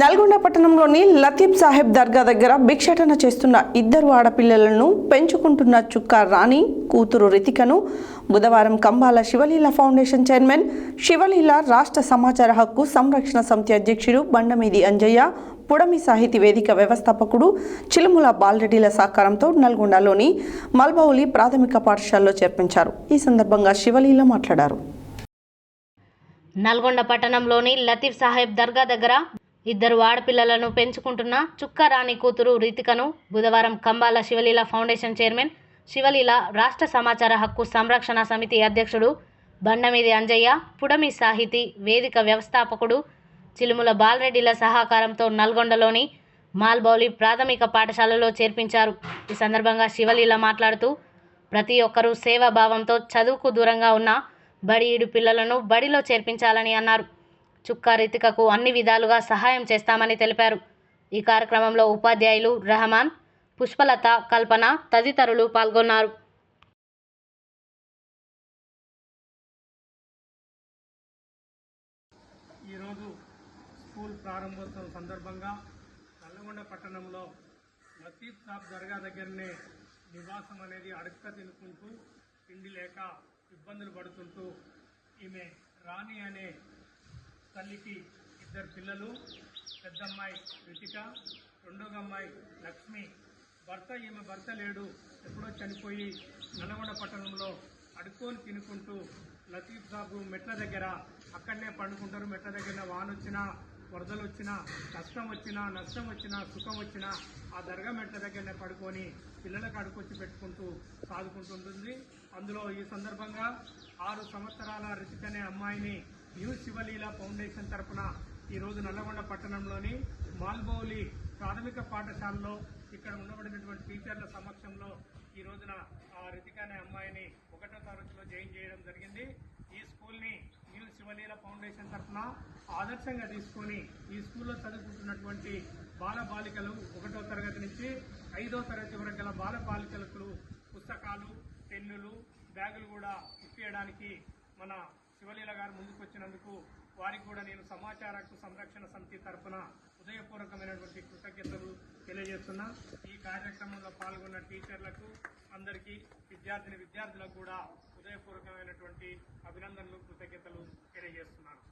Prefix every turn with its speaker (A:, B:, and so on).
A: నల్గొండ పట్టణంలోని లతీఫ్ సాహెబ్ దర్గా దగ్గర భిక్షాటన చేస్తున్న ఇద్దరు ఆడపిల్లలను పెంచుకుంటున్న చుక్క రాణి కూతురు రితికను బుధవారం కంబాల శివలీల ఫౌండేషన్ చైర్మన్ శివలీల రాష్ట్ర సమాచార హక్కు సంరక్షణ సమితి అధ్యక్షుడు బండమీది అంజయ్య పుడమి సాహితీ వేదిక వ్యవస్థాపకుడు చిలుముల బాలరెడ్డిల సహకారంతో నల్గొండలోని మల్బౌలి ప్రాథమిక పాఠశాలలో చేర్పించారు. ఈ సందర్భంగా శివలీల మాట్లాడారు.
B: నల్గొండ పట్టణంలోని లతీఫ్ సాహెబ్ దర్గా దగ్గర ఇద్దరు ఆడపిల్లలను పెంచుకుంటున్న చుక్క రాణి కూతురు రితికను బుధవారం కంబాల శివలీల ఫౌండేషన్ చైర్మన్ శివలీల రాష్ట్ర సమాచార హక్కు సంరక్షణ సమితి అధ్యక్షుడు బండమీది అంజయ్య పుడమి సాహితీ వేదిక వ్యవస్థాపకుడు చిలుముల బాలరెడ్డిల సహకారంతో నల్గొండలోని మాల్బౌలి ప్రాథమిక పాఠశాలలో చేర్పించారు. ఈ సందర్భంగా శివలీల మాట్లాడుతూ ప్రతి ఒక్కరూ సేవాభావంతో చదువుకు దూరంగా ఉన్న బడి ఇడు పిల్లలను బడిలో చేర్పించాలని అన్నారు. చుక్కా రితికకు అన్ని విధాలుగా సహాయం చేస్తామని తెలిపారు. ఈ కార్యక్రమంలో ఉపాధ్యాయులు రెహమాన్ పుష్పలత కల్పన తదితరులు పాల్గొన్నారు.
C: ఈరోజు స్కూల్ ప్రారంభోత్సవం సందర్భంగా నల్లగొండ పట్టణంలో లతీఫ్ సాబ్ దర్గా దగ్గరనే నివాసం అనేది అడుక్క తినుకుంటూ తిండి లేక ఇబ్బందులు పడుతుంటూ ఈమె రాణి అనే తల్లికి ఇద్దరు పిల్లలు పెద్దమ్మాయి రితిక రెండవ అమ్మాయి లక్ష్మి. భర్త ఈమె భర్త లేడు. ఎప్పుడో చనిపోయి నల్గొండ పట్టణంలో అడుక్కొని తినుకుంటూ లతీఫ్ సాబు మెట్ల దగ్గర అక్కడనే పండుకుంటారు. మెట్ల దగ్గర వాన వచ్చినా వరదలు వచ్చినా కష్టం వచ్చినా నష్టం వచ్చినా సుఖం వచ్చినా ఆ దర్గా మెట్ల దగ్గరనే పడుకొని పిల్లలకు అడుకొచ్చి పెట్టుకుంటూ సాదుకుంటుంటుంది అందులో ఈ సందర్భంగా ఆరు సంవత్సరాల రితికనే అమ్మాయిని న్యూ శివలీల ఫౌండేషన్ తరపున ఈరోజు నల్లగొండ పట్టణంలోని మాల్బౌలి ప్రాథమిక పాఠశాలలో ఇక్కడ ఉండబడినటువంటి టీచర్ల సమక్షంలో ఈ రోజున ఆ రితిక అనే అమ్మాయిని ఒకటో తరగతిలో జాయిన్ చేయడం జరిగింది. ఈ స్కూల్ని న్యూ శివలీల ఫౌండేషన్ తరఫున ఆదర్శంగా తీసుకొని ఈ స్కూల్లో చదువుకుంటున్నటువంటి బాల బాలికలు ఒకటో తరగతి నుంచి ఐదో తరగతి వరకు గల బాల బాలికలకు పుస్తకాలు పెన్నులు బ్యాగులు కూడా ఇప్పించడానికి మన శివలీల గారు ముందుకు వచ్చినందుకు వారికి కూడా నేను సమాచార హక్కు సంరక్షణ సమితి తరఫున హృదయపూర్వకమైనటువంటి కృతజ్ఞతలు తెలియజేస్తున్నా. ఈ కార్యక్రమంలో పాల్గొన్న టీచర్లకు అందరికీ విద్యార్థిని విద్యార్థులకు కూడా హృదయపూర్వకమైనటువంటి అభినందనలు కృతజ్ఞతలు తెలియజేస్తున్నాను.